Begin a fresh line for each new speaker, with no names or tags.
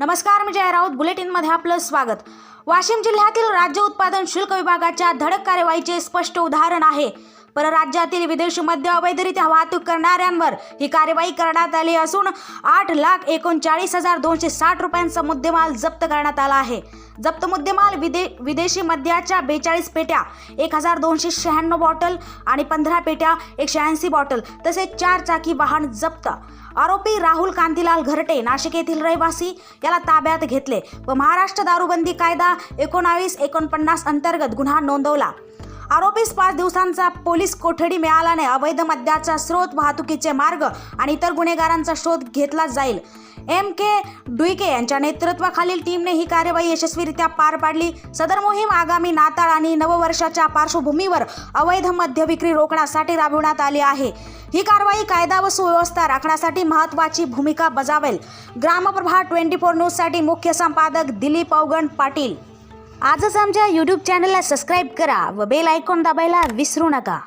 नमस्कार मी जय राऊत. बुलेटिनमध्ये आपलं स्वागत. वाशिम जिल्ह्यातील राज्य उत्पादन शुल्क विभागाच्या धडक कार्यवाहीचे स्पष्ट उदाहरण आहे. परराज्यातील विदेशी मद्य अवैधरित्या वाहतूक करणाऱ्यांवर ही कार्यवाही करण्यात आली असून आठ लाख एकोणचाळीस हजार दोनशे साठ रुपयांचा मुद्देमाल जप्त करण्यात आला आहे. जप्त मुद्देमाल विदे विदेशी मद्याच्या बेचाळीस पेट्या एक हजार दोनशे शहाण्णव बॉटल आणि पंधरा पेट्या एकशे ऐंशी बॉटल तसेच चार चाकी वाहन जप्त. आरोपी राहुल कांतीलाल घरटे नाशिक येथील रहिवासी याला ताब्यात घेतले व महाराष्ट्र दारूबंदी कायदा एकोणावीस एकोणपन्नास अंतर्गत गुन्हा नोंदवला. आरोपीस पाच दिवसांचा पोलीस कोठडी मिळाल्याने अवैध मद्याचा स्रोत वाहतुकीचे मार्ग आणि इतर गुन्हेगारांचा शोध घेतला जाईल. एम के डुईके यांच्या नेतृत्वाखालील टीमने ही कार्यवाही यशस्वीरित्या पार पाडली. सदर मोहीम आगामी नाताळ आणि नववर्षाच्या पार्श्वभूमीवर अवैध मद्य विक्री रोखण्यासाठी राबविण्यात आली आहे. ही कारवाई कायदा व सुव्यवस्था राखण्यासाठी महत्त्वाची भूमिका बजावेल. ग्रामप्रभा ट्वेंटी फोर न्यूजसाठी मुख्य संपादक दिलीप अवगण पाटील. आजच आमच्या यूट्यूब चॅनलला सबस्क्राईब करा व बेल आयकॉन दाबायला विसरू नका.